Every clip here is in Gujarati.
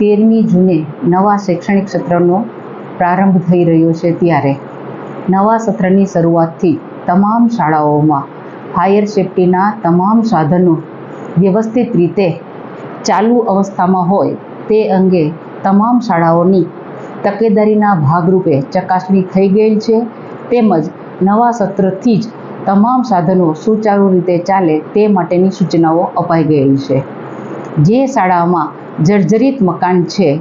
તેરમી જૂને નવા શૈક્ષણિક સત્રનો પ્રારંભ થઈ રહ્યો છે ત્યારે. નવા સત્રની શરૂઆતથી તમામ શાળાઓમાં ફાયર સેફટીના તમામ સાધનો વ્યવસ્થિત રીતે ચાલુ અવસ્થામાં હોય તે અંગે તમામ શાળાઓની તકેદારીના ભાગરૂપે ચકાસણી થઈ ગયેલ છે. તેમજ નવા સત્રથી જ તમામ સાધનો સુચારુ રીતે ચાલે તે માટેની સૂચનાઓ અપાઈ ગયેલ છે. જે શાળામાં જર્જરિત મકાન છે.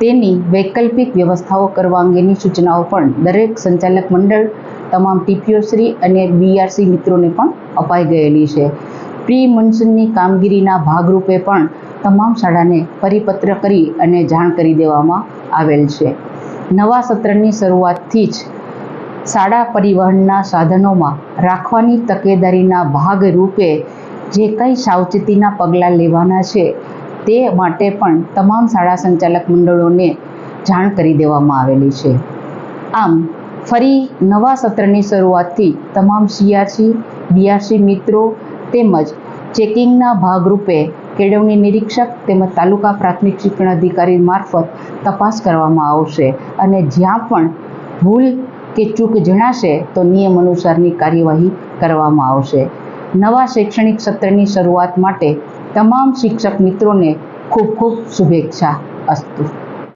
તેની વૈકલ્પિક વ્યવસ્થાઓ કરવા અંગેની સૂચનાઓ પણ દરેક સંચાલક મંડળ, તમામ ટીપીઓશ્રી અને બીઆરસી મિત્રોને પણ અપાઈ ગયેલી છે. પ્રી મોન્સૂનની કામગીરીના ભાગરૂપે પણ તમામ શાળાને પરિપત્ર કરી અને જાણ કરી દેવામાં આવેલ છે. નવા સત્રની શરૂઆતથી જ શાળા પરિવહનના સાધનોમાં રાખવાની તકેદારીના ભાગરૂપે જે કંઈ સાવચેતીના પગલાં લેવાના છે તે માટે પણ તમામ શાળા સંચાલક મંડળોને જાણ કરી દેવામાં આવેલી છે. આમ, ફરી નવા સત્રની શરૂઆતથી તમામ સીઆરસી બીઆરસી મિત્રો તેમજ ચેકિંગના ભાગરૂપે કેળવણી નિરીક્ષક તેમજ તાલુકા પ્રાથમિક શિક્ષણ અધિકારી મારફત તપાસ કરવામાં આવશે અને જ્યાં પણ ભૂલ કે ચૂક જણાશે તો નિયમ અનુસારની કાર્યવાહી કરવામાં આવશે. નવા શૈક્ષણિક સત્રની શરૂઆત માટે તમામ શિક્ષક મિત્રોને ખૂબ ખૂબ શુભેચ્છા અસ્તુ.